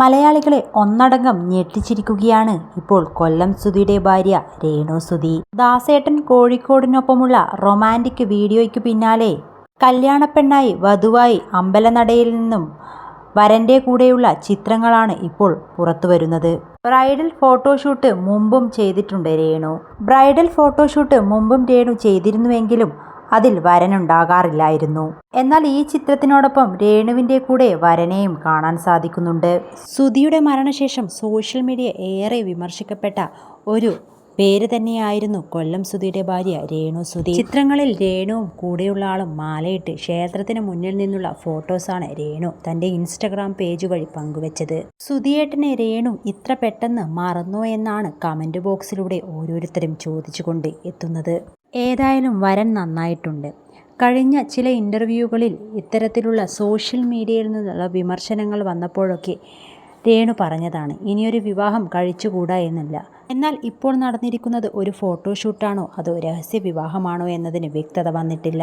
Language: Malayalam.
മലയാളികളെ ഒന്നടങ്കം ഞെട്ടിച്ചിരിക്കുകയാണ് ഇപ്പോൾ കൊല്ലം സുധിയുടെ ഭാര്യ രേണു സുധി. ദാസേട്ടൻ കോഴിക്കോടിനൊപ്പമുള്ള റൊമാന്റിക് വീഡിയോയ്ക്ക് പിന്നാലെ കല്യാണപ്പെണ്ണായി വധുവായി അമ്പലനടയിൽ നിന്നും വരന്റെ കൂടെയുള്ള ചിത്രങ്ങളാണ് ഇപ്പോൾ പുറത്തുവരുന്നത്. ബ്രൈഡൽ ഫോട്ടോഷൂട്ട് മുമ്പും ചെയ്തിട്ടുണ്ട് രേണു. ബ്രൈഡൽ ഫോട്ടോഷൂട്ട് മുമ്പും രേണു ചെയ്തിരുന്നുവെങ്കിലും അതിൽ വരനുണ്ടാകാറില്ലായിരുന്നു. എന്നാൽ ഈ ചിത്രത്തിനോടൊപ്പം രേണുവിന്റെ കൂടെ വരനെയും കാണാൻ സാധിക്കുന്നുണ്ട്. സുധിയുടെ മരണശേഷം സോഷ്യൽ മീഡിയ ഏറെ വിമർശിക്കപ്പെട്ട ഒരു പേര് തന്നെയായിരുന്നു കൊല്ലം സുധിയുടെ ഭാര്യ രേണു സുധി. ചിത്രങ്ങളിൽ രേണുവും കൂടെയുള്ള ആളും മാലയിട്ട് ക്ഷേത്രത്തിന് മുന്നിൽ നിന്നുള്ള ഫോട്ടോസാണ് രേണു തന്റെ ഇൻസ്റ്റഗ്രാം പേജ് വഴി പങ്കുവച്ചത്. സുധിയേട്ടനെ രേണു ഇത്ര പെട്ടെന്ന് മറന്നോ എന്നാണ് കമന്റ് ബോക്സിലൂടെ ഓരോരുത്തരും ചോദിച്ചുകൊണ്ട് എത്തുന്നത്. ഏതായാലും വരൻ നന്നായിട്ടുണ്ട്. കഴിഞ്ഞ ചില ഇന്റർവ്യൂകളിൽ ഇത്തരത്തിലുള്ള സോഷ്യൽ മീഡിയയിൽ നിന്നുള്ള വിമർശനങ്ങൾ വന്നപ്പോഴൊക്കെ രേണു പറഞ്ഞതാണ് ഇനിയൊരു വിവാഹം കഴിച്ചുകൂടാ എന്നല്ല. എന്നാൽ ഇപ്പോൾ നടന്നിരിക്കുന്നത് ഒരു ഫോട്ടോഷൂട്ടാണോ അതോ രഹസ്യ വിവാഹമാണോ എന്നതിന് വ്യക്തത വന്നിട്ടില്ല.